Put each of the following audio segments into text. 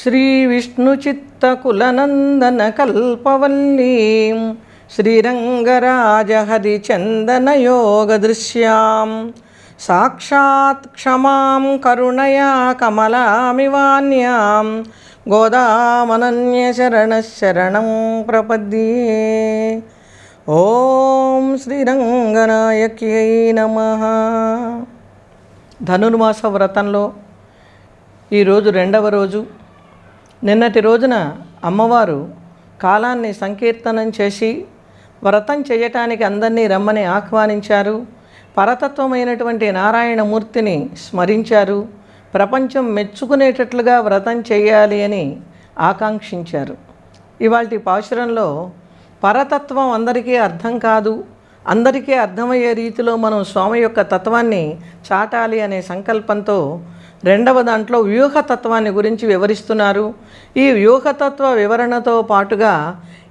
श्रीविष्णुचित्तकुलनन्दनकल्पवल्लीं श्रीरङ्गराजहरिचन्दनयोगदृश्यां साक्षात् क्षमां करुणया कमलामिवान्यां गोदामनन्यशरणशरणं प्रपद्ये ఓం శ్రీరంగనాయక్యై నమ ధనుర్మాస వ్రతంలో ఈరోజు రెండవ రోజు నిన్నటి రోజున అమ్మవారు కాలాన్ని సంకీర్తనం చేసి వ్రతం చేయటానికి అందరినీ రమ్మని ఆహ్వానించారు. పరతత్వమైనటువంటి నారాయణమూర్తిని స్మరించారు. ప్రపంచం మెచ్చుకునేటట్లుగా వ్రతం చేయాలి అని ఆకాంక్షించారు. ఇవాటి పాశురంలో పరతత్వం అందరికీ అర్థం కాదు. అందరికీ అర్థమయ్యే రీతిలో మనం స్వామి యొక్క తత్వాన్ని చాటాలి అనే సంకల్పంతో రెండవ దాంట్లో వ్యూహతత్వాన్ని గురించి వివరిస్తున్నారు ఈ వ్యూహతత్వ వివరణతో పాటుగా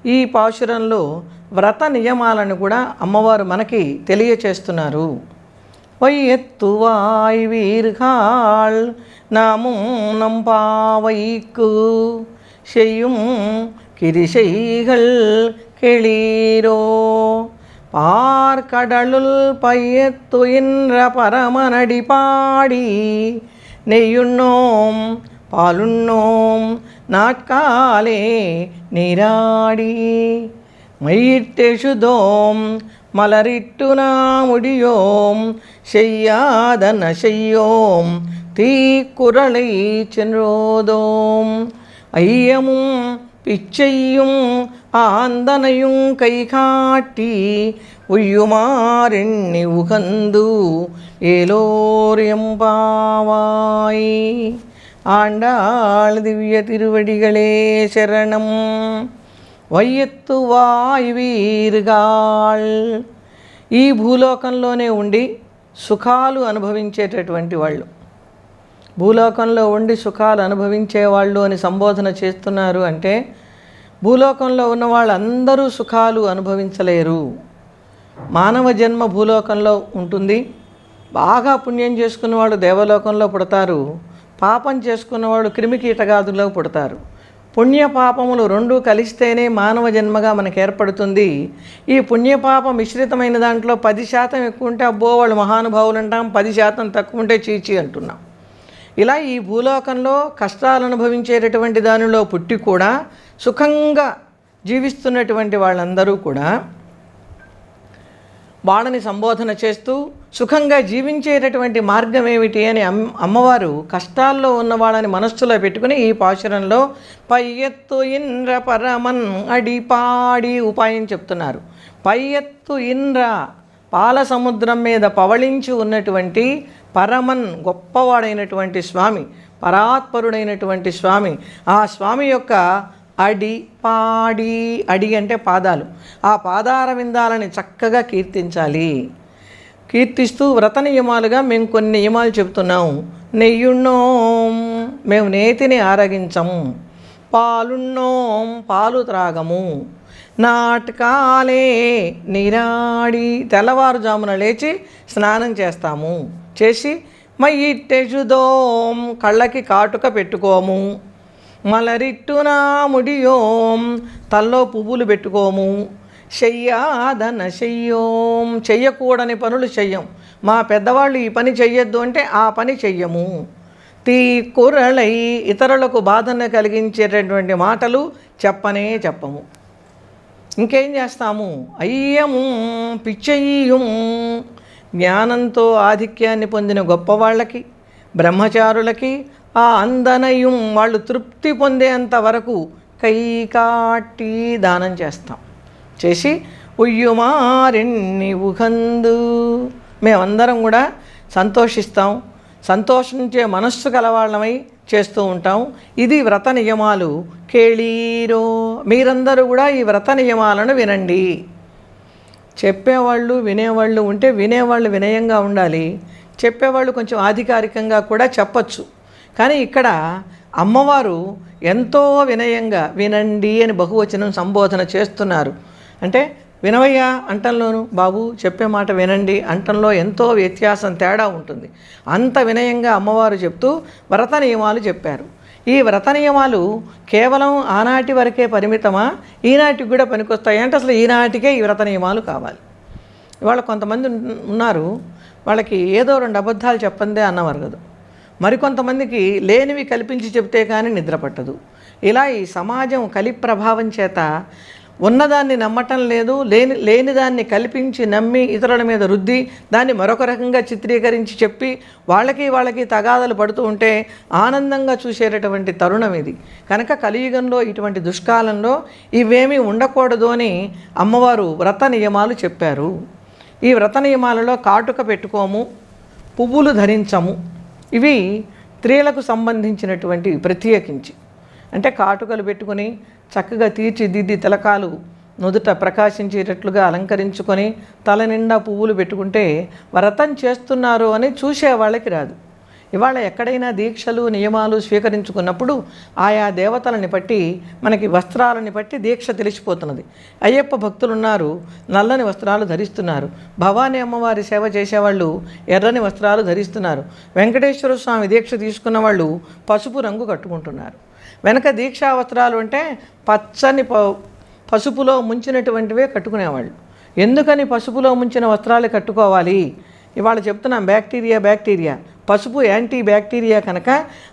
ఈ పాశురంలో వ్రత నియమాలను కూడా అమ్మవారు మనకి తెలియచేస్తున్నారు வையத்துவாய் வீர்கள் நாமும் நம்பாவைக்கு செய்யும் கிரிசைகள் கெளீரோ பார்க்கடலுள் பையத்துயின்ற பரமனடி பாடி நெய்யுண்ணோம் பாலுண்ணோம் நாட்காலே நீராடி. மையிட்டெழுதோம் மலரிட்டு நாமுடியோம் செய்யாதன செய்யோம் தீக்குறளை சென்றோதோம். ஐயமும் பிச்சையும் ஆந்தனையும் கை காட்டி உய்யுமாறெண்ணி உகந்து ஏலோர் எம்பாவாய் ஆண்டாள் திவ்ய திருவடிகளே சரணம் వయ్యెత్తువాయ్ వీరుగాళ్ ఈ భూలోకంలోనే ఉండి సుఖాలు అనుభవించేటటువంటి వాళ్ళు భూలోకంలో ఉండి సుఖాలు అనుభవించే వాళ్ళు అని సంబోధన చేస్తున్నారు అంటే భూలోకంలో ఉన్న వాళ్ళందరూ సుఖాలు అనుభవించలేరు మానవ జన్మ భూలోకంలో ఉంటుంది. బాగా పుణ్యం చేసుకున్న వాళ్ళు దేవలోకంలో పుడతారు. పాపం చేసుకున్న వాళ్ళు క్రిమికీటగాదుల్లో పుడతారు. పుణ్య పాపములు రెండు కలిస్తేనే మానవ జన్మగా మనకు ఏర్పడుతుంది. ఈ పుణ్యపాప మిశ్రితమైన దాంట్లో పది శాతం ఎక్కువ ఉంటే అబ్బో వాళ్ళు మహానుభావులు అంటాం పది శాతం తక్కువ ఉంటే చీచి అంటున్నాం. ఇలా ఈ భూలోకంలో కష్టాలు అనుభవించేటటువంటి దానిలో పుట్టి కూడా సుఖంగా జీవిస్తున్నటువంటి వాళ్ళందరూ కూడా వాళ్ళని సంబోధన చేస్తూ సుఖంగా జీవించేటటువంటి మార్గం ఏమిటి అని అమ్ అమ్మవారు కష్టాల్లో ఉన్న వాళ్ళని మనస్సులో పెట్టుకుని ఈ పాశురంలో పై ఎత్తు ఇంద్ర పరమన్ అడిపాడి ఉపాయం చెప్తున్నారు. పై ఎత్తు ఇంద్ర పాల సముద్రం మీద పవళించి ఉన్నటువంటి పరమన్ గొప్పవాడైనటువంటి స్వామి పరాత్పరుడైనటువంటి స్వామి. ఆ స్వామి యొక్క అడి పాడి. అడి అంటే పాదాలు. ఆ పాదార విందాలని చక్కగా కీర్తించాలి. కీర్తిస్తూ వ్రత నియమాలుగా మేము కొన్ని నియమాలు చెప్తున్నాం నెయ్యున్నోం మేము నేతిని ఆరగించము. పాలున్నోం పాలు త్రాగము. నాటకాలే నీరాడి తెల్లవారుజామున లేచి స్నానం చేస్తాము. చేసి మయ్యిట్టెజుదోం కళ్ళకి కాటుక పెట్టుకోము. మలరిట్టునా ముడియోం తల్లో పువ్వులు పెట్టుకోము. చెయ్యాదన చెయ్యోం చెయ్యకూడని పనులు చెయ్యం. మా పెద్దవాళ్ళు ఈ పని చెయ్యొద్దు అంటే ఆ పని చెయ్యము. తీ కురళై ఇతరులకు బాధను కలిగించేటటువంటి మాటలు చెప్పనే చెప్పము. ఇంకేం చేస్తాము? అయ్యము పిచ్చయ్యం. జ్ఞానంతో ఆధిక్యాన్ని పొందిన గొప్పవాళ్ళకి బ్రహ్మచారులకి ఆ అందనయం వాళ్ళు తృప్తి పొందేంత వరకు కైకాటి దానం చేస్తాం. చేసి ఉయ్యుమారెన్ని ఉగందు. మేమందరం కూడా సంతోషిస్తాం. సంతోషించే మనస్సు కలవాళ్ళమై చేస్తూ ఉంటాం. ఇది వ్రత నియమాలు. కేళీరో మీరందరూ కూడా ఈ వ్రత నియమాలను వినండి. చెప్పేవాళ్ళు వినేవాళ్ళు ఉంటే వినేవాళ్ళు వినయంగా ఉండాలి. చెప్పేవాళ్ళు కొంచెం ఆధికారికంగా కూడా చెప్పచ్చు. కానీ ఇక్కడ అమ్మవారు ఎంతో వినయంగా వినండి అని బహువచనం సంబోధన చేస్తున్నారు. అంటే వినవయ్యా అంటంలోను బాబు చెప్పే మాట వినండి అంటంలో ఎంతో వ్యత్యాసం తేడా ఉంటుంది. అంత వినయంగా అమ్మవారు చెప్తూ వ్రత నియమాలు చెప్పారు. ఈ వ్రత నియమాలు కేవలం ఆనాటి వరకే పరిమితమా? ఈనాటికి కూడా పనికొస్తాయి? అంటే అసలు ఈనాటికే ఈ వ్రత నియమాలు కావాలి. ఇవాళ కొంతమంది ఉన్నారు. వాళ్ళకి ఏదో రెండు అబద్ధాలు చెప్పందే అన్నవరగదు మరికొంతమందికి లేనివి కల్పించి చెప్తే కానీ నిద్ర పట్టదు. ఇలా ఈ సమాజం కలి ప్రభావం చేత ఉన్నదాన్ని నమ్మటం లేదు లేని లేని దాన్ని కల్పించి నమ్మి ఇతరుల మీద రుద్ది దాన్ని మరొక రకంగా చిత్రీకరించి చెప్పి వాళ్ళకి వాళ్ళకి తగాదలు పడుతూ ఉంటే ఆనందంగా చూసేటటువంటి తరుణం ఇది. కనుక కలియుగంలో ఇటువంటి దుష్కాలంలో ఇవేమీ ఉండకూడదు అని అమ్మవారు వ్రత నియమాలు చెప్పారు. ఈ వ్రత నియమాలలో కాటుక పెట్టుకోము పువ్వులు ధరించము ఇవి స్త్రీలకు సంబంధించినటువంటివి ప్రత్యేకించి. అంటే కాటుకలు పెట్టుకొని చక్కగా తీర్చిదిద్ది తిలకాలు నుదుట ప్రకాశించేటట్లుగా అలంకరించుకొని తల నిండా పువ్వులు పెట్టుకుంటే వ్రతం చేస్తున్నారు అని చూసే వాళ్ళకి రాదు. ఇవాళ ఎక్కడైనా దీక్షలు నియమాలు స్వీకరించుకున్నప్పుడు ఆయా దేవతలని బట్టి మనకి వస్త్రాలని బట్టి దీక్ష తెలిసిపోతున్నది. అయ్యప్ప భక్తులు ఉన్నారు నల్లని వస్త్రాలు ధరిస్తున్నారు. భవానీ అమ్మవారి సేవ చేసేవాళ్ళు ఎర్రని వస్త్రాలు ధరిస్తున్నారు. వెంకటేశ్వర స్వామి దీక్ష తీసుకున్న వాళ్ళు పసుపు రంగు కట్టుకుంటున్నారు. వెనక దీక్షా వస్త్రాలు అంటే పచ్చని ప పసుపులో ముంచినటువంటివే కట్టుకునేవాళ్ళు. ఎందుకని పసుపులో ముంచిన వస్త్రాలు కట్టుకోవాలి? ఇవాళ చెప్తున్నాం బ్యాక్టీరియా బ్యాక్టీరియా. పసుపు యాంటీ బ్యాక్టీరియా కనుక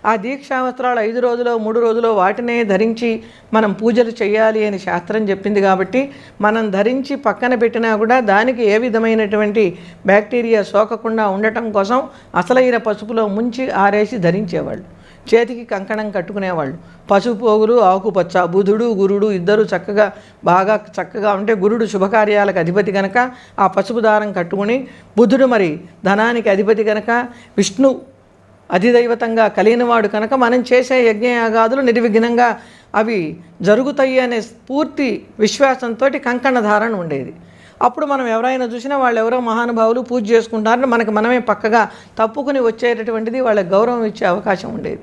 ఆ దీక్షావస్త్రాలు ఐదు రోజులో మూడు రోజులో వాటినే ధరించి మనం పూజలు చేయాలి అని శాస్త్రం చెప్పింది కాబట్టి మనం ధరించి పక్కన పెట్టినా కూడా దానికి ఏ విధమైనటువంటి బ్యాక్టీరియా సోకకుండా ఉండటం కోసం అసలైన పసుపులో ముంచి ఆరేసి ధరించేవాళ్ళు. చేతికి కంకణం కట్టుకునేవాళ్ళు. పసుపు ఆకుపచ్చ బుధుడు గురుడు ఇద్దరు చక్కగా బాగా చక్కగా ఉంటే గురుడు శుభకార్యాలకు అధిపతి కనుక ఆ పసుపు దారం కట్టుకుని బుధుడు మరి ధనానికి అధిపతి కనుక విష్ణు అధిదైవతంగా కలిగినవాడు కనుక మనం చేసే యజ్ఞయాగాదులు నిర్విఘ్నంగా అవి జరుగుతాయి అనే పూర్తి విశ్వాసంతో కంకణ ధారణ ఉండేది. అప్పుడు మనం ఎవరైనా చూసినా వాళ్ళు ఎవరో మహానుభావులు పూజ చేసుకుంటారని మనకు మనమే పక్కగా తప్పుకుని వచ్చేటటువంటిది వాళ్ళకి గౌరవం ఇచ్చే అవకాశం ఉండేది.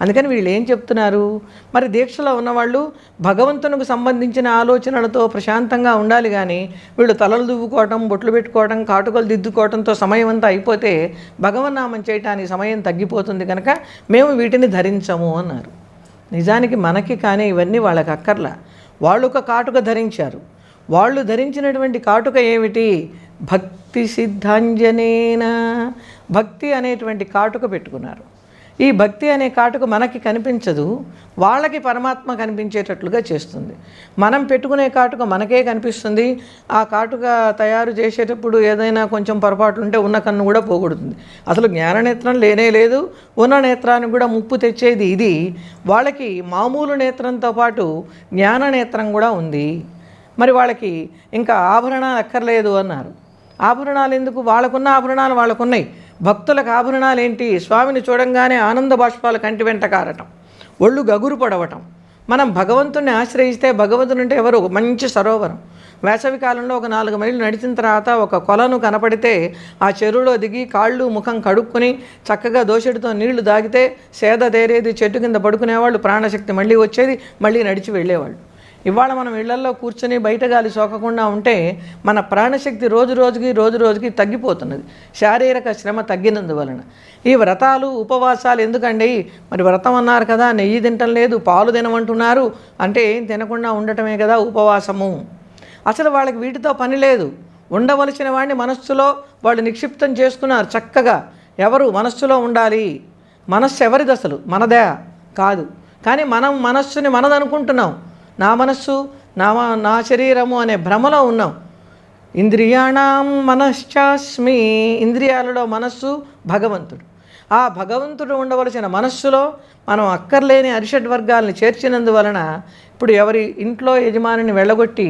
అందుకని వీళ్ళు ఏం చెప్తున్నారు? మరి దీక్షలో ఉన్నవాళ్ళు భగవంతునికి సంబంధించిన ఆలోచనలతో ప్రశాంతంగా ఉండాలి కానీ వీళ్ళు తలలు దువ్వుకోవటం బొట్లు పెట్టుకోవటం కాటుకలు దిద్దుకోవటంతో సమయం అంతా అయిపోతే భగవన్నామం చేయటానికి సమయం తగ్గిపోతుంది కనుక మేము వీటిని ధరించము అన్నారు. నిజానికి మనకి కానీ ఇవన్నీ వాళ్ళకి అక్కర్లా. వాళ్ళు ఒక కాటుక ధరించారు. వాళ్ళు ధరించినటువంటి కాటుక ఏమిటి? భక్తి సిద్ధాంజనేన. భక్తి అనేటువంటి కాటుక పెట్టుకున్నారు. ఈ భక్తి అనే కాటుకు మనకి కనిపించదు వాళ్ళకి పరమాత్మ కనిపించేటట్లుగా చేస్తుంది. మనం పెట్టుకునే కాటుక మనకే కనిపిస్తుంది ఆ కాటుక తయారు చేసేటప్పుడు ఏదైనా కొంచెం పొరపాట్లు ఉంటే ఉన్న కన్ను కూడా పోగొడుతుంది. అసలు జ్ఞాననేత్రం లేనే లేదు ఉన్న నేత్రానికి కూడా ముప్పు తెచ్చేది ఇది. వాళ్ళకి మామూలు నేత్రంతో పాటు జ్ఞాననేత్రం కూడా ఉంది. మరి వాళ్ళకి ఇంకా ఆభరణ అక్కర్లేదు అన్నారు. ఆభరణాలు ఎందుకు? వాళ్ళకున్న ఆభరణాలు వాళ్ళకున్నాయి. భక్తులకు ఆభరణాలు ఏంటి స్వామిని చూడంగానే ఆనంద బాష్పాలు కంటి వెంట కారటం. ఒళ్ళు గగురు పడవటం. మనం భగవంతుణ్ణి ఆశ్రయిస్తే భగవంతుడు అంటే ఎవరు? మంచి సరోవరం. వేసవి కాలంలో ఒక నాలుగు మైళ్ళు నడిచిన తర్వాత ఒక కొలను కనపడితే ఆ చెరువులో దిగి కాళ్ళు ముఖం కడుక్కుని చక్కగా దోషడితో నీళ్ళు దాగితే సేద తేరేది చెట్టు కింద పడుకునేవాళ్ళు ప్రాణశక్తి మళ్ళీ వచ్చేది మళ్ళీ నడిచి వెళ్ళేవాళ్ళు. ఇవాళ మనం ఇళ్ళల్లో కూర్చొని బయట గాలి సోకకుండా ఉంటే మన ప్రాణశక్తి రోజు రోజుకి రోజు రోజుకి తగ్గిపోతున్నది. శారీరక శ్రమ తగ్గినందువలన. ఈ వ్రతాలు ఉపవాసాలు ఎందుకండి? మరి వ్రతం అన్నారు కదా నెయ్యి తినటం లేదు పాలు తినమంటున్నారు అంటే ఏం తినకుండా ఉండటమే కదా ఉపవాసము. అసలు వాళ్ళకి వీటితో పని లేదు. ఉండవలసిన వాడిని మనస్సులో వాళ్ళు నిక్షిప్తం చేసుకున్నారు చక్కగా. ఎవరు మనస్సులో ఉండాలి? మనస్సు ఎవరిది అసలు? మనదే కాదు. కానీ మనం మనస్సుని మనదనుకుంటున్నాం. నా మనస్సు నా నా శరీరము అనే భ్రమలో ఉన్నాం. ఇంద్రియాణం మనశ్చాస్మి ఇంద్రియాలలో మనస్సు భగవంతుడు. ఆ భగవంతుడు ఉండవలసిన మనస్సులో మనం అక్కర్లేని అరిషడ్ వర్గాల్ని చేర్చినందువలన ఇప్పుడు ఎవరి ఇంట్లో యజమానిని వెళ్ళగొట్టి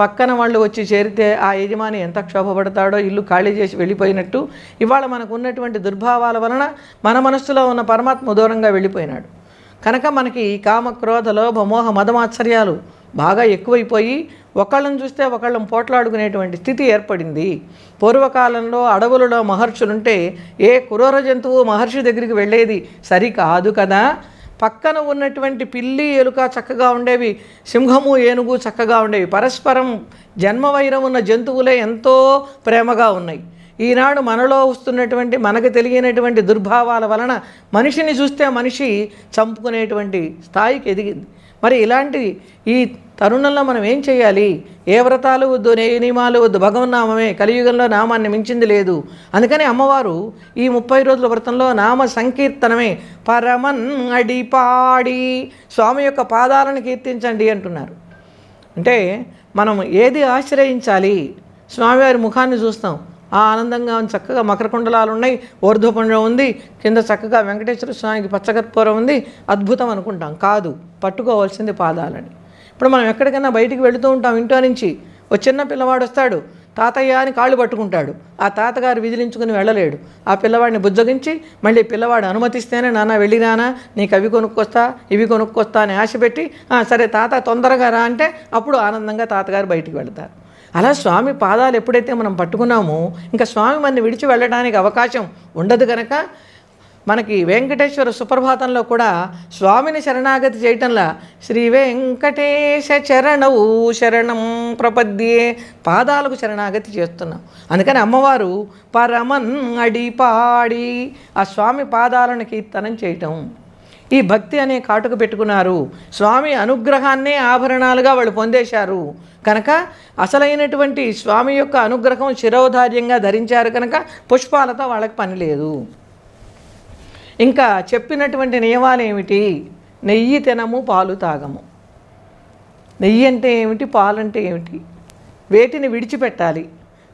పక్కన వాళ్ళు వచ్చి చేరితే ఆ యజమాని ఎంత క్షోభపడతాడో ఇల్లు ఖాళీ చేసి వెళ్ళిపోయినట్టు ఇవాళ మనకు ఉన్నటువంటి దుర్భావాల వలన మన మనస్సులో ఉన్న పరమాత్మ దూరంగా వెళ్ళిపోయినాడు. కనుక మనకి కామ క్రోధ లోభ మోహ మదమాశ్చర్యాలు బాగా ఎక్కువైపోయి ఒకళ్ళని చూస్తే ఒకళ్ళని పోట్లాడుకునేటువంటి స్థితి ఏర్పడింది. పూర్వకాలంలో అడవులలో మహర్షులుంటే ఏ క్రూర జంతువు మహర్షి దగ్గరికి వెళ్ళేది సరికాదు కదా. పక్కన ఉన్నటువంటి పిల్లి ఎలుక చక్కగా ఉండేవి సింహము ఏనుగు చక్కగా ఉండేవి. పరస్పరం జన్మవైరం ఉన్న జంతువులే ఎంతో ప్రేమగా ఉన్నాయి. ఈనాడు మనలో వస్తున్నటువంటి మనకు తెలియనటువంటి దుర్భావాల వలన మనిషిని చూస్తే మనిషి చంపుకునేటువంటి స్థాయికి ఎదిగింది. మరి ఇలాంటి ఈ తరుణంలో మనం ఏం చేయాలి? ఏ వ్రతాలు వద్దు ఏ నియమాలు వద్దు భగవన్నామమే కలియుగంలో నామాన్ని మించింది లేదు. అందుకని అమ్మవారు ఈ ముప్పై రోజుల వ్రతంలో నామ సంకీర్తనమే పరమన్ అడిపాడి స్వామి యొక్క పాదాలను కీర్తించండి అంటున్నారు. అంటే మనం ఏది ఆశ్రయించాలి? స్వామివారి ముఖాన్ని చూస్తాం. ఆ ఆనందంగా చక్కగా మకర కుండలాలు ఉన్నాయి ఊర్ధ్వపుండం ఉంది కింద చక్కగా వెంకటేశ్వర స్వామికి పచ్చకర్పూరం ఉంది అద్భుతం అనుకుంటాం. కాదు పట్టుకోవాల్సింది పాదాలని. ఇప్పుడు మనం ఎక్కడికైనా బయటికి వెళుతూ ఉంటాం ఇంట్లో నుంచి ఒక చిన్న పిల్లవాడు వస్తాడు తాతయ్య అని కాళ్ళు పట్టుకుంటాడు ఆ తాతగారు విదిలించుకుని వెళ్ళలేడు. ఆ పిల్లవాడిని బుజ్జగించి మళ్ళీ పిల్లవాడు అనుమతిస్తేనే నాన్న వెళ్ళినానా నీకు అవి కొనుక్కొస్తా ఇవి కొనుక్కొస్తా అని ఆశ పెట్టి సరే తాత తొందరగా రా అంటే అప్పుడు ఆనందంగా తాతగారు బయటికి వెళ్తారు. అలా స్వామి పాదాలు ఎప్పుడైతే మనం పట్టుకున్నామో ఇంకా స్వామి మనని విడిచి వెళ్ళడానికి అవకాశం ఉండదు కనుక మనకి వెంకటేశ్వర సుప్రభాతంలో కూడా స్వామిని శరణాగతి చేయటంలా శ్రీ వెంకటేశ చరణవు శరణం ప్రపద్యే పాదాలకు శరణాగతి చేస్తున్నాం. అందుకని అమ్మవారు పరమన్ అడిపాడి ఆ స్వామి పాదాలను కీర్తనం చేయటం. ఈ భక్తి అనే కాటుకు పెట్టుకున్నారు. స్వామి అనుగ్రహాన్నే ఆభరణాలుగా వాళ్ళు పొందేశారు. కనుక అసలైనటువంటి స్వామి యొక్క అనుగ్రహం శిరోధార్యంగా ధరించారు కనుక పుష్పాలతో వాళ్ళకి పని లేదు. ఇంకా చెప్పినటువంటి నియమాలు ఏమిటి? నెయ్యి తినము పాలు తాగము. నెయ్యి అంటే ఏమిటి? పాలు అంటే ఏమిటి? వేటిని విడిచిపెట్టాలి.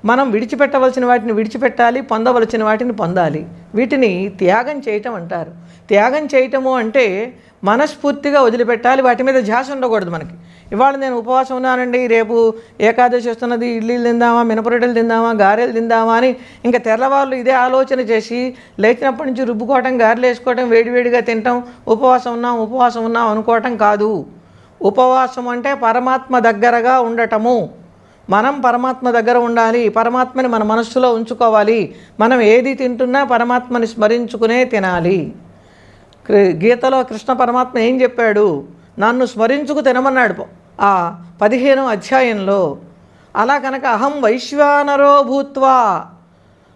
మనం విడిచిపెట్టవలసిన వాటిని విడిచిపెట్టాలి పొందవలసిన వాటిని పొందాలి. వీటిని త్యాగం చేయటం అంటారు. త్యాగం చేయటము అంటే మనస్ఫూర్తిగా వదిలిపెట్టాలి. వాటి మీద ధ్యాస ఉండకూడదు మనకి. ఇవాళ నేను ఉపవాసం ఉన్నానండి. రేపు ఏకాదశి వస్తున్నది. ఇడ్లీలు తిందామా? మినపరొట్టెలు తిందామా? గారెలు తిందామా అని ఇంకా తెల్లవాళ్ళు ఇదే ఆలోచన చేసి లేచినప్పటి నుంచి రుబ్బుకోవటం గారెలు వేసుకోవటం వేడివేడిగా తినటం ఉపవాసం ఉన్నాం ఉపవాసం ఉన్నాం అనుకోవటం కాదు. ఉపవాసం అంటే పరమాత్మ దగ్గరగా ఉండటము. మనం పరమాత్మ దగ్గర ఉండాలి. పరమాత్మని మన మనస్సులో ఉంచుకోవాలి. మనం ఏది తింటున్నా పరమాత్మని స్మరించుకునే తినాలి. గీతలో కృష్ణ పరమాత్మ ఏం చెప్పాడు? నన్ను స్మరించుకు తినమన్నాడు ఆ పదిహేను అధ్యాయంలో అలా కనుక అహం వైశ్వానరో భూత్వా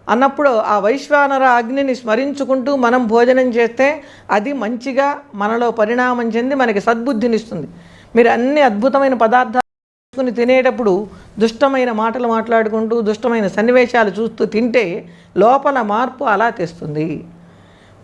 అన్నప్పుడు ఆ వైశ్వానర అగ్నిని స్మరించుకుంటూ మనం భోజనం చేస్తే అది మంచిగా మనలో పరిణామం చెంది మనకి సద్బుద్ధినిస్తుంది. మీరు అన్ని అద్భుతమైన పదార్థాలు తినేటప్పుడు దుష్టమైన మాటలు మాట్లాడుకుంటూ దుష్టమైన సన్నివేశాలు చూస్తూ తింటే లోపల మార్పు అలా తెస్తుంది.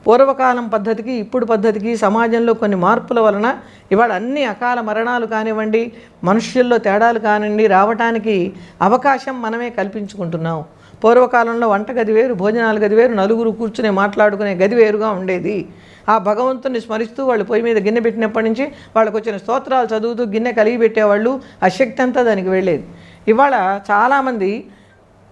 పూర్వకాలం పద్ధతికి ఇప్పుడు పద్ధతికి సమాజంలో కొన్ని మార్పుల వలన ఇవాళ అన్ని అకాల మరణాలు కానివ్వండి మనుష్యుల్లో తేడాలు కానివ్వండి రావటానికి అవకాశం మనమే కల్పించుకుంటున్నాం. పూర్వకాలంలో వంటగది వేరు భోజనాల గది వేరు నలుగురు కూర్చుని మాట్లాడుకునే గది వేరుగా ఉండేది. ఆ భగవంతుని స్మరిస్తూ వాళ్ళు పొయ్యి మీద గిన్నె పెట్టినప్పటి నుంచి వాళ్ళకు వచ్చిన స్తోత్రాలు చదువుతూ గిన్నె కలిగి పెట్టేవాళ్ళు ఆ శక్తి అంతా దానికి వెళ్ళేది. ఇవాళ చాలామంది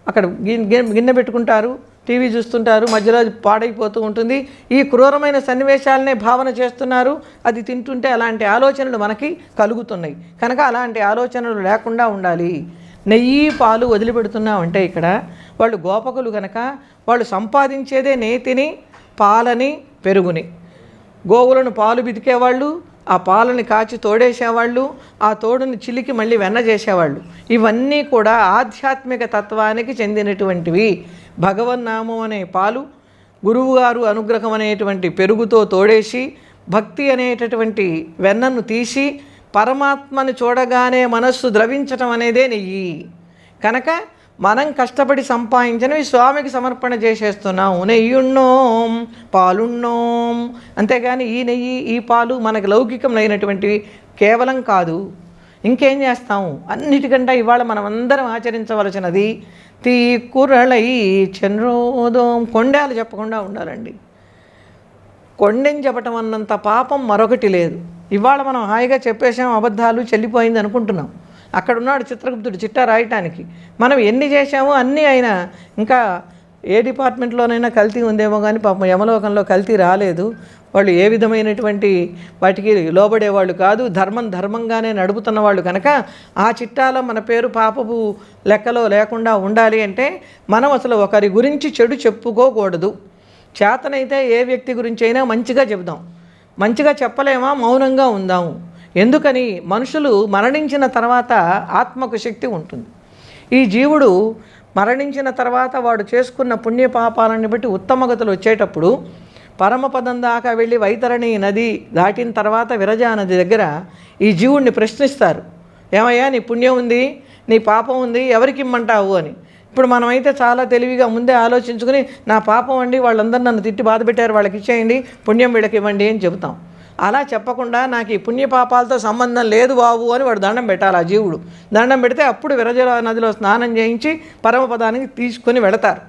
అక్కడ గిన్నె గిన్నె- గిన్నె పెట్టుకుంటారు టీవీ చూస్తుంటారు మధ్యలో పాడైపోతూ ఉంటుంది. ఈ క్రూరమైన సన్నివేశాలనే భావన చేస్తున్నారు. అది తింటుంటే అలాంటి ఆలోచనలు మనకి కలుగుతున్నాయి. కనుక అలాంటి ఆలోచనలు లేకుండా ఉండాలి. నెయ్యి పాలు వదిలిపెడుతున్నామంటే ఇక్కడ వాళ్ళు గోపకులు కనుక వాళ్ళు సంపాదించేదే నేతిని పాలని పెరుగుని. గోవులను పాలు బితికేవాళ్ళు ఆ పాలని కాచి తోడేసేవాళ్ళు ఆ తోడుని చిలికి మళ్ళీ వెన్న చేసేవాళ్ళు. ఇవన్నీ కూడా ఆధ్యాత్మిక తత్వానికి చెందినటువంటివి. భగవన్నామం అనే పాలు గురువుగారు అనుగ్రహం అనేటువంటి పెరుగుతో తోడేసి భక్తి అనేటటువంటి వెన్నను తీసి పరమాత్మని చూడగానే మనస్సు ద్రవించటం అనేదే నెయ్యి. కనుక మనం కష్టపడి సంపాదించినవి స్వామికి సమర్పణ చేసేస్తున్నాం నెయ్యున్నోం పాలున్నోం. అంతేగాని ఈ నెయ్యి ఈ పాలు మనకు లౌకికం లేనటువంటివి కేవలం కాదు. ఇంకేం చేస్తాము అన్నిటికంటే ఇవాళ మనం అందరం ఆచరించవలసినది తీకురళై చంద్రోదయం చంద్రోదం. కొండాలు చెప్పకుండా ఉండాలండి. కొండెని చెప్పటం అన్నంత పాపం మరొకటి లేదు. ఇవాళ మనం హాయిగా చెప్పేసాం అబద్ధాలు చెల్లిపోయింది అనుకుంటున్నాం. అక్కడ ఉన్నాడు చిత్రగుప్తుడు చిట్టా రాయటానికి. మనం ఎన్ని చేశామో అన్నీ అయినా ఇంకా ఏ డిపార్ట్మెంట్లోనైనా కల్తీ ఉందేమో కానీ పాపం యమలోకంలో కల్తీ రాలేదు. వాళ్ళు ఏ విధమైనటువంటి వాటికి లోబడే వాళ్ళు కాదు. ధర్మం ధర్మంగానే నడుపుతున్న వాళ్ళు కనుక ఆ చిట్టాలో మన పేరు పాపపు లెక్కలో లేకుండా ఉండాలి అంటే మనం అసలు ఒకరి గురించి చెడు చెప్పుకోకూడదు. చేతనైతే ఏ వ్యక్తి గురించి అయినా మంచిగా చెబుదాం. మంచిగా చెప్పలేమా? మౌనంగా ఉందాము ఎందుకని? మనుషులు మరణించిన తర్వాత ఆత్మకు శక్తి ఉంటుంది. ఈ జీవుడు మరణించిన తర్వాత వాడు చేసుకున్న పుణ్యపాపాలను బట్టి ఉత్తమగతులు వచ్చేటప్పుడు పరమపదం దాకా వెళ్ళి వైతరణి నది దాటిన తర్వాత విరజా నది దగ్గర ఈ జీవుణ్ణి ప్రశ్నిస్తారు. ఏమయ్యా నీ పుణ్యం ఉంది నీ పాపం ఉంది ఎవరికి ఇమ్మంటావు? అని. ఇప్పుడు మనమైతే చాలా తెలివిగా ముందే ఆలోచించుకుని నా పాపం అండి వాళ్ళందరూ నన్ను తిట్టి బాధ పెట్టారు వాళ్ళకి ఇచ్చేయండి పుణ్యం వీళ్ళకి ఇవ్వండి అని చెబుతాం. అలా చెప్పకుండా నాకు ఈ పుణ్యపాపాలతో సంబంధం లేదు బాబు అని వాడు దండం పెట్టాలి ఆ జీవుడు. దండం పెడితే అప్పుడు విరజల నదిలో స్నానం చేయించి పరమపదానికి తీసుకొని వెళతారు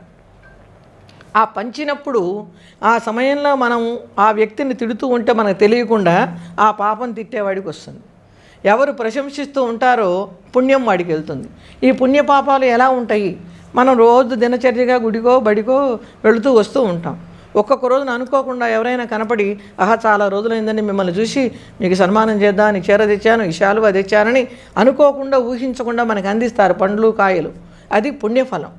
ఆ పంచినప్పుడు ఆ సమయంలో మనం ఆ వ్యక్తిని తిడుతూ ఉంటే మనకు తెలియకుండా ఆ పాపం తిట్టేవాడికి వస్తుంది. ఎవరు ప్రశంసిస్తూ ఉంటారో పుణ్యం వాడికి వెళ్తుంది. ఈ పుణ్యపాపాలు ఎలా ఉంటాయి? మనం రోజు దినచర్యగా గుడికో బడికో వెళుతూ వస్తూ ఉంటాం. ఒక్కొక్క రోజున అనుకోకుండా ఎవరైనా కనపడి ఆహా చాలా రోజులైందని మిమ్మల్ని చూసి మీకు సన్మానం చేద్దామని చీర తెచ్చాను ఈ శాలువా తెచ్చానని అనుకోకుండా ఊహించకుండా మనకు అందిస్తారు పండ్లు కాయలు. అది పుణ్యఫలం.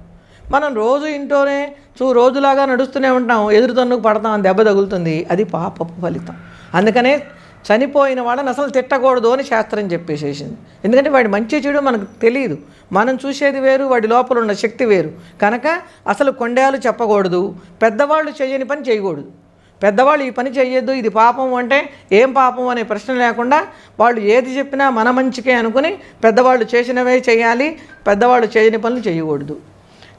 మనం రోజు ఇంట్లోనే చూ రోజులాగా నడుస్తూనే ఉంటాం ఎదురు తన్నుకు పడతాం దెబ్బ తగులుతుంది. అది పాపపు ఫలితం. అందుకనే చనిపోయిన వాళ్ళని అసలు తిట్టకూడదు అని శాస్త్రం చెప్పేసేసింది. ఎందుకంటే వాడి మంచి చెడు మనకు తెలియదు. మనం చూసేది వేరు వాడి లోపల ఉన్న శక్తి వేరు. కనుక అసలు కొండేలు చెప్పకూడదు. పెద్దవాళ్ళు చేయని పని చేయకూడదు. పెద్దవాళ్ళు ఈ పని చేయొద్దు ఇది పాపం అంటే ఏం పాపం అనే ప్రశ్న లేకుండా వాళ్ళు ఏది చెప్పినా మన మంచికే అనుకుని పెద్దవాళ్ళు చేసినవే చేయాలి పెద్దవాళ్ళు చేయని పనులు చేయకూడదు.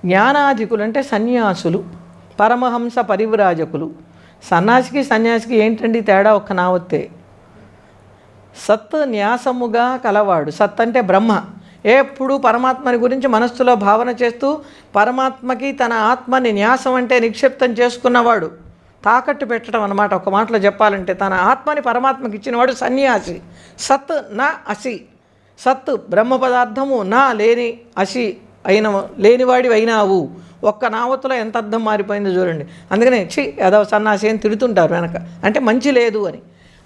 జ్ఞానాధికులు అంటే సన్యాసులు పరమహంస పరివ్రాజకులు. సన్యాసికి సన్యాసికి ఏంటండి తేడా ఒక్క నావత్తే? సత్ న్యాసముగా కలవాడు. సత్ అంటే బ్రహ్మ. ఎప్పుడు పరమాత్మని గురించి మనస్సులో భావన చేస్తూ పరమాత్మకి తన ఆత్మని న్యాసం అంటే నిక్షిప్తం చేసుకున్నవాడు. తాకట్టు పెట్టడం అన్నమాట ఒక మాటలో చెప్పాలంటే. తన ఆత్మని పరమాత్మకి ఇచ్చినవాడు సన్యాసి. సత్ నా అసి. సత్ బ్రహ్మ పదార్థము నా లేని అసి అయిన లేనివాడివి అయినావు. ఒక్క నావతులో ఎంత అర్థం మారిపోయిందో చూడండి. అందుకనే చి ఏదో సన్నాసి అని తిడుతుంటారు వెనక. అంటే మంచి లేదు అని.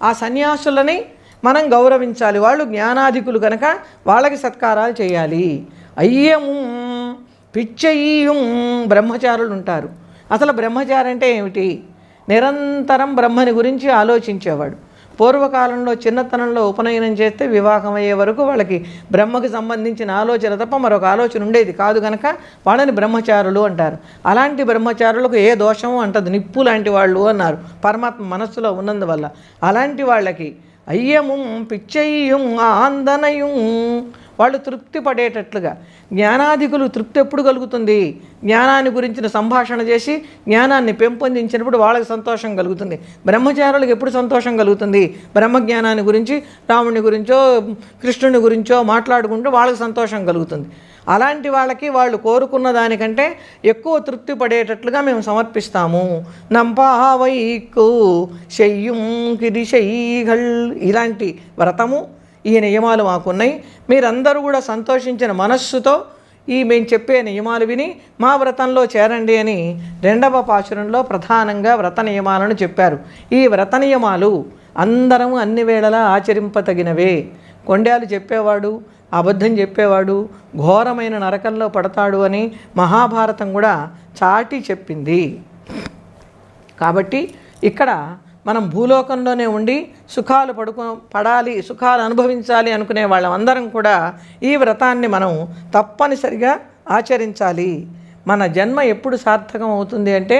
ఆ సన్యాసులని మనం గౌరవించాలి. వాళ్ళు జ్ఞానాధికులు కనుక వాళ్ళకి సత్కారాలు చేయాలి. అయ్యము పిచ్చయ్యం బ్రహ్మచారులు ఉంటారు. అసలు బ్రహ్మచారి అంటే ఏమిటి? నిరంతరం బ్రహ్మని గురించి ఆలోచించేవాడు. పూర్వకాలంలో చిన్నతనంలో ఉపనయనం చేస్తే వివాహం అయ్యే వరకు వాళ్ళకి బ్రహ్మకి సంబంధించిన ఆలోచన తప్ప మరొక ఆలోచన ఉండేది కాదు కనుక వాళ్ళని బ్రహ్మచారులు అంటారు. అలాంటి బ్రహ్మచారులకు ఏ దోషము అంటది. నిప్పు లాంటి వాళ్ళు అన్నారు. పరమాత్మ మనస్సులో ఉన్నందువల్ల. అలాంటి వాళ్ళకి అయ్యము పిచ్చయ్యం ఆందనయం. వాళ్ళు తృప్తి పడేటట్లుగా. జ్ఞానాధికులు తృప్తి ఎప్పుడు కలుగుతుంది? జ్ఞానాన్ని గురించిన సంభాషణ చేసి జ్ఞానాన్ని పెంపొందించినప్పుడు వాళ్ళకి సంతోషం కలుగుతుంది. బ్రహ్మచారులకు ఎప్పుడు సంతోషం కలుగుతుంది? బ్రహ్మజ్ఞానాన్ని గురించి రాముని గురించో కృష్ణుని గురించో మాట్లాడుకుంటూ వాళ్ళకి సంతోషం కలుగుతుంది. అలాంటి వాళ్ళకి వాళ్ళు కోరుకున్న దానికంటే ఎక్కువ తృప్తి పడేటట్లుగా మేము సమర్పిస్తాము. నంపావైకు శయ్యం కిరిశైగల్ ఇలాంటి వ్రతము ఈ నియమాలు మాకున్నాయి. మీరందరూ కూడా సంతోషించిన మనస్సుతో ఈ మేము చెప్పే నియమాలు విని మా వ్రతంలో చేరండి అని రెండవ పాచురంలో ప్రధానంగా వ్రత నియమాలను చెప్పారు. ఈ వ్రత నియమాలు అందరం అన్ని వేళలా ఆచరింపతగినవే. కొండేలు చెప్పేవాడు అబద్ధం చెప్పేవాడు ఘోరమైన నరకంలో పడతాడు అని మహాభారతం కూడా చాటి చెప్పింది. కాబట్టి ఇక్కడ మనం భూలోకంలోనే ఉండి సుఖాలు పడుకో పడాలి సుఖాలు అనుభవించాలి అనుకునే వాళ్ళందరం కూడా ఈ వ్రతాన్ని మనం తప్పనిసరిగా ఆచరించాలి. మన జన్మ ఎప్పుడు సార్థకం అవుతుంది అంటే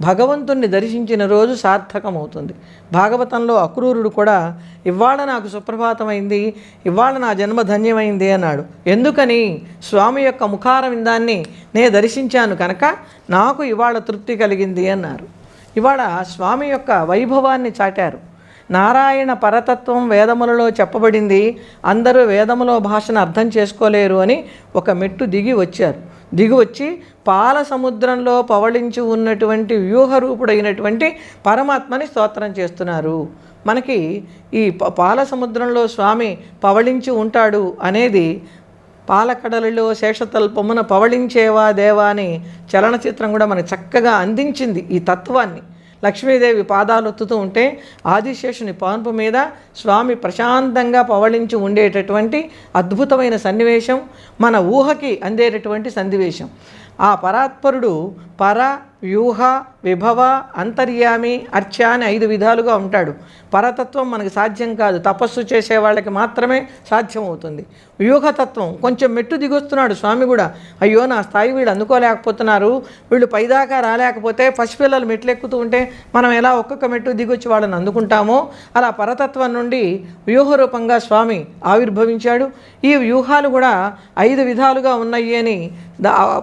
భగవంతుణ్ణి దర్శించిన రోజు సార్థకమవుతుంది. భాగవతంలో అక్రూరుడు కూడా ఇవాళ నాకు సుప్రభాతమైంది ఇవాళ నా జన్మ ధన్యమైంది అన్నాడు. ఎందుకని? స్వామి యొక్క ముఖారవిందాన్ని నే దర్శించాను కనుక నాకు ఇవాళ తృప్తి కలిగింది అన్నారు. ఇవాళ స్వామి యొక్క వైభవాన్ని చాటారు. నారాయణ పరతత్వం వేదములలో చెప్పబడింది అందరూ వేదములో భాషను అర్థం చేసుకోలేరు అని ఒక మెట్టు దిగి వచ్చారు. దిగువచ్చి పాల సముద్రంలో పవళించి ఉన్నటువంటి వ్యూహరూపుడైనటువంటి పరమాత్మని స్తోత్రం చేస్తున్నారు. మనకి ఈ పాల సముద్రంలో స్వామి పవళించి ఉంటాడు అనేది పాలకడలిలో శేషతల్పమున పవళించేవా దేవా అని చలనచిత్రం కూడా మనకు చక్కగా అందించింది ఈ తత్వాన్ని. లక్ష్మీదేవి పాదాలు ఒత్తుతూ ఉంటే ఆదిశేషుని పాన్పు మీద స్వామి ప్రశాంతంగా పవళించి ఉండేటటువంటి అద్భుతమైన సన్నివేశం మన ఊహకి అందేటటువంటి సన్నివేశం. ఆ పరాత్పరుడు పర వ్యూహ విభవ అంతర్యామి అర్చ అని ఐదు విధాలుగా ఉంటాడు. పరతత్వం మనకి సాధ్యం కాదు. తపస్సు చేసే వాళ్ళకి మాత్రమే సాధ్యమవుతుంది. వ్యూహతత్వం కొంచెం మెట్టు దిగొస్తున్నాడు స్వామి కూడా. అయ్యో నా స్థాయి వీళ్ళు అందుకోలేకపోతున్నారు. వీళ్ళు పైదాకా రాలేకపోతే పసిపిల్లలు మెట్లు ఎక్కుతూ ఉంటే మనం ఎలా ఒక్కొక్క మెట్టు దిగొచ్చి వాళ్ళని అందుకుంటామో? అలా పరతత్వం నుండి వ్యూహ రూపంగా స్వామి ఆవిర్భవించాడు. ఈ వ్యూహాలు కూడా ఐదు విధాలుగా ఉన్నాయి అని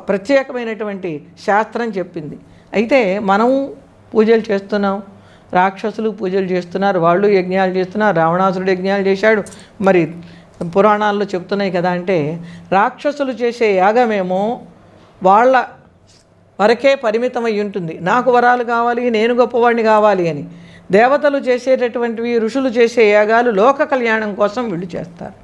ప్రత్యేకమైనటువంటి శాస్త్రం చెప్పింది. అయితే మనం పూజలు చేస్తున్నాం రాక్షసులు పూజలు చేస్తున్నారు వాళ్ళు యజ్ఞాలు చేస్తున్నారు రావణాసురుడు యజ్ఞాలు చేశాడు. మరి పురాణాల్లో చెప్తున్నాయి కదా అంటే రాక్షసులు చేసే యాగమేమో వాళ్ళ వరకే పరిమితమై ఉంటుంది. నాకు వరాలు కావాలి నేను గొప్పవాడిని కావాలి అని. దేవతలు చేసేటటువంటివి ఋషులు చేసే యాగాలు లోక కళ్యాణం కోసం వీళ్ళు చేస్తారు.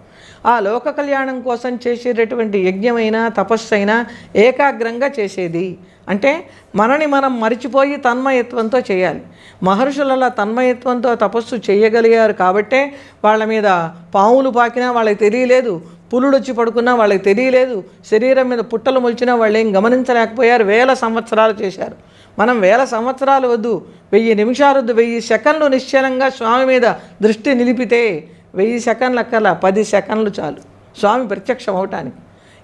ఆ లోక కళ్యాణం కోసం చేసేటటువంటి యజ్ఞమైనా తపస్సైనా ఏకాగ్రంగా చేసేది. అంటే మనని మనం మరిచిపోయి తన్మయత్వంతో చేయాలి. మహర్షులలో తన్మయత్వంతో తపస్సు చేయగలిగారు కాబట్టే వాళ్ళ మీద పాములు పాకినా వాళ్ళకి తెలియలేదు పులుడు వచ్చి పడుకున్నా వాళ్ళకి తెలియలేదు శరీరం మీద పుట్టలు మొలిచినా వాళ్ళు ఏం గమనించలేకపోయారు వేల సంవత్సరాలు చేశారు. మనం వేల సంవత్సరాలు వద్దు వెయ్యి నిమిషాలు వద్దు వెయ్యి సెకండ్లు నిశ్చలంగా స్వామి మీద దృష్టి నిలిపితే వెయ్యి సెకండ్లు అక్కర్లా పది సెకండ్లు చాలు. స్వామి ప్రత్యక్షం అవటానికి.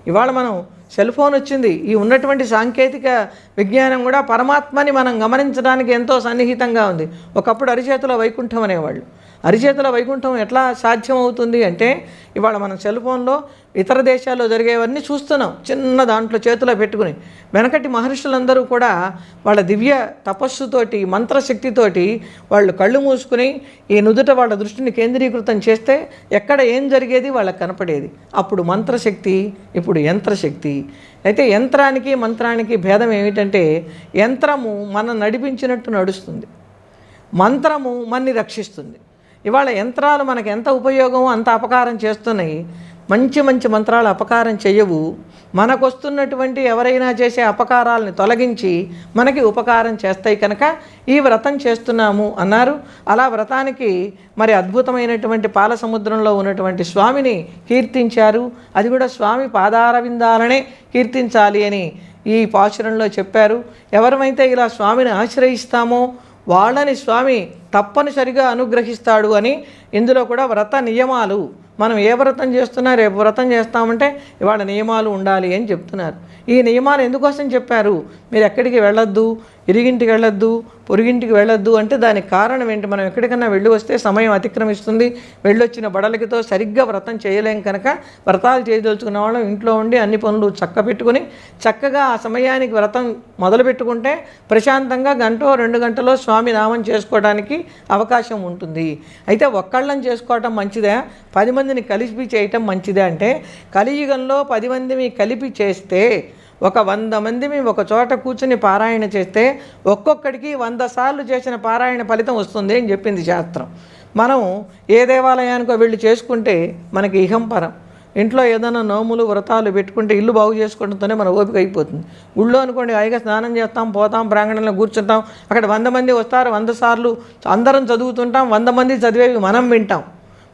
ఇవాళ మనం సెల్ ఫోన్ వచ్చింది. ఈ ఉన్నటువంటి సాంకేతిక విజ్ఞానం కూడా పరమాత్మని మనం గమనించడానికి ఎంతో సన్నిహితంగా ఉంది. ఒకప్పుడు అరిచేతిలో వైకుంఠం అనేవాళ్ళు. అరిచేతుల వైకుంఠం ఎట్లా సాధ్యమవుతుంది అంటే ఇవాళ మనం సెల్ ఫోన్లో ఇతర దేశాల్లో జరిగేవన్నీ చూస్తున్నాం. చిన్న దాంట్లో చేతిలో పెట్టుకుని. వెనకటి మహర్షులందరూ కూడా వాళ్ళ దివ్య తపస్సుతోటి మంత్రశక్తితోటి వాళ్ళు కళ్ళు మూసుకుని ఈ నుదుట వాళ్ళ దృష్టిని కేంద్రీకృతం చేస్తే ఎక్కడ ఏం జరిగేది వాళ్ళకి కనపడేది. అప్పుడు మంత్రశక్తి ఇప్పుడు యంత్రశక్తి. అయితే యంత్రానికి మంత్రానికి భేదం ఏమిటంటే యంత్రము మనం నడిపించినట్టు నడుస్తుంది. మంత్రము మన్ని రక్షిస్తుంది. ఇవాళ యంత్రాలు మనకు ఎంత ఉపయోగమో అంత అపకారం చేస్తున్నాయి. మంచి మంచి మంత్రాలు అపకారం చేయవు. మనకు వస్తున్నటువంటి ఎవరైనా చేసే అపకారాలని తొలగించి మనకి ఉపకారం చేస్తాయి కనుక ఈ వ్రతం చేస్తున్నాము అన్నారు. అలా వ్రతానికి మరి అద్భుతమైనటువంటి పాల సముద్రంలో ఉన్నటువంటి స్వామిని కీర్తించారు. అది కూడా స్వామి పాదారవిందాలనే కీర్తించాలి అని ఈ పాశురంలో చెప్పారు. ఎవరమైతే ఇలా స్వామిని ఆశ్రయిస్తామో వాళ్ళని స్వామి తప్పనిసరిగా అనుగ్రహిస్తాడు అని ఇందులో కూడా వ్రత నియమాలు మనం ఏ వ్రతం చేస్తున్నా రేపు వ్రతం చేస్తామంటే ఇవాళ నియమాలు ఉండాలి అని చెప్తున్నారు. ఈ నియమాలు ఎందుకోసం చెప్పారు? మీరు ఎక్కడికి వెళ్ళొద్దు? ఇరిగింటికి వెళ్ళొద్దు? పొరిగింటికి వెళ్ళొద్దు? అంటే దానికి కారణం ఏంటి? మనం ఎక్కడికన్నా వెళ్ళి వస్తే సమయం అతిక్రమిస్తుంది. వెళ్ళొచ్చిన బడలకితో సరిగ్గా వ్రతం చేయలేం కనుక వ్రతాలు చేయదలుచుకున్న వాళ్ళం ఇంట్లో ఉండి అన్ని పనులు చక్క పెట్టుకుని చక్కగా ఆ సమయానికి వ్రతం మొదలు పెట్టుకుంటే ప్రశాంతంగా గంటో రెండు గంటలో స్వామి నామం చేసుకోవడానికి అవకాశం ఉంటుంది. అయితే ఒక్కళ్ళం చేసుకోవటం మంచిదే. పది మంది మందిని కలిపి చేయటం మంచిదే అంటే కలియుగంలో పది మందిని కలిపి చేస్తే ఒక వంద మందిని ఒక చోట కూర్చుని పారాయణ చేస్తే ఒక్కొక్కడికి వంద సార్లు చేసిన పారాయణ ఫలితం వస్తుంది అని చెప్పింది శాస్త్రం. మనం ఏ దేవాలయానికో వెళ్ళి చేసుకుంటే మనకి ఇహం పరం. ఇంట్లో ఏదైనా నోములు వ్రతాలు పెట్టుకుంటే ఇల్లు బాగు చేసుకోవడంతోనే మన ఓపిక అయిపోతుంది. గుళ్ళో అనుకోండి హాయిగా స్నానం చేస్తాం పోతాం ప్రాంగణంలో కూర్చుంటాం అక్కడ వంద మంది వస్తారు వంద సార్లు అందరం చదువుతుంటాం వంద మంది చదివేవి మనం వింటాం.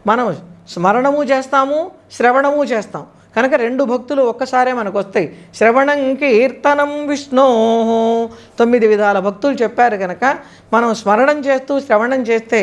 మనం స్మరణము చేస్తాము శ్రవణము చేస్తాం. కనుక రెండు భక్తులు ఒక్కసారే మనకు వస్తాయి శ్రవణం కీర్తనం విష్ణు తొమ్మిది విధాల భక్తులు చెప్పారు కనుక మనం స్మరణం చేస్తూ శ్రవణం చేస్తే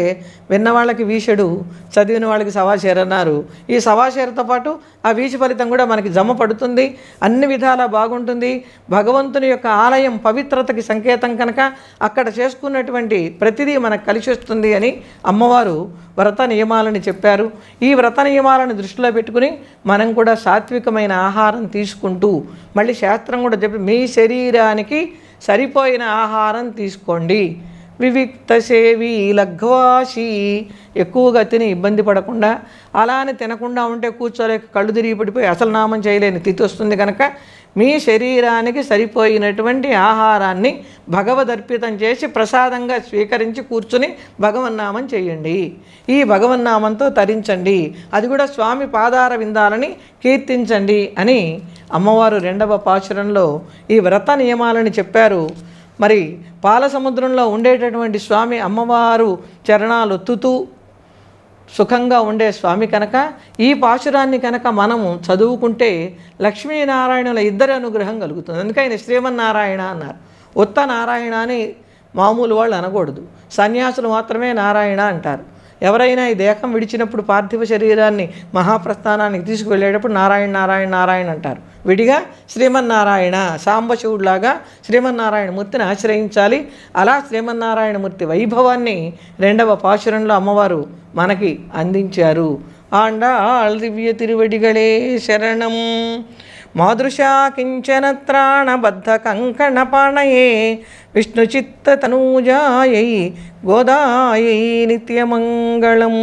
విన్నవాళ్ళకి వీషుడు చదివిన వాళ్ళకి సవాషేర్ అన్నారు. ఈ సవాషేర్తో పాటు ఆ వీష ఫలితం కూడా మనకి జమ పడుతుంది. అన్ని విధాలా బాగుంటుంది. భగవంతుని యొక్క ఆలయం పవిత్రతకి సంకేతం కనుక అక్కడ చేసుకున్నటువంటి ప్రతిదీ మనకు కలిసి వస్తుంది అని అమ్మవారు వ్రత నియమాలని చెప్పారు. ఈ వ్రత నియమాలను దృష్టిలో పెట్టుకుని మనం కూడా సాత్వికమైన ఆహారం తీసుకుంటూ మళ్ళీ శాస్త్రం కూడా చెప్పి మీ శరీరానికి సరిపోయిన ఆహారం తీసుకోండి. వివిక్త సేవి లఘ్వాసి ఎక్కువగా తిని ఇబ్బంది పడకుండా అలానే తినకుండా ఉంటే కూర్చోలేక కళ్ళు తిరిగి పడిపోయి అసలు నామం చేయలేని తిథి వస్తుంది కనుక మీ శరీరానికి సరిపోయినటువంటి ఆహారాన్ని భగవదర్పితం చేసి ప్రసాదంగా స్వీకరించి కూర్చుని భగవన్నామం చేయండి. ఈ భగవన్నామంతో తరించండి. అది కూడా స్వామి పాదార విందాలని కీర్తించండి అని అమ్మవారు రెండవ పాశురంలో ఈ వ్రత నియమాలని చెప్పారు. మరి పాల సముద్రంలో ఉండేటటువంటి స్వామి అమ్మవారు చరణాలు ఒత్తుతూ సుఖంగా ఉండే స్వామి కనుక ఈ పాశురాన్ని కనుక మనము చదువుకుంటే లక్ష్మీనారాయణుల ఇద్దరి అనుగ్రహం కలుగుతుంది. అందుకని శ్రీమన్నారాయణ అన్నారు. ఉత్త నారాయణ అని మామూలు వాళ్ళు అనకూడదు. సన్యాసులు మాత్రమే నారాయణ అంటారు. ఎవరైనా ఈ దేహం విడిచినప్పుడు పార్థివ శరీరాన్ని మహాప్రస్థానానికి తీసుకువెళ్ళేటప్పుడు నారాయణ నారాయణ నారాయణ అంటారు. విడిగా శ్రీమన్నారాయణ సాంబశివుడిలాగా శ్రీమన్నారాయణమూర్తిని ఆశ్రయించాలి. అలా శ్రీమన్నారాయణమూర్తి వైభవాన్ని రెండవ పాశురంలో అమ్మవారు మనకి అందించారు. ఆండాళ్ దివ్య తిరువడిగళే శరణం. మాదృశా కించన త్రాణబద్ధ కంకణపాణయే విష్ణుచిత్తతనూజాయై గోదాయై నిత్యమంగళం.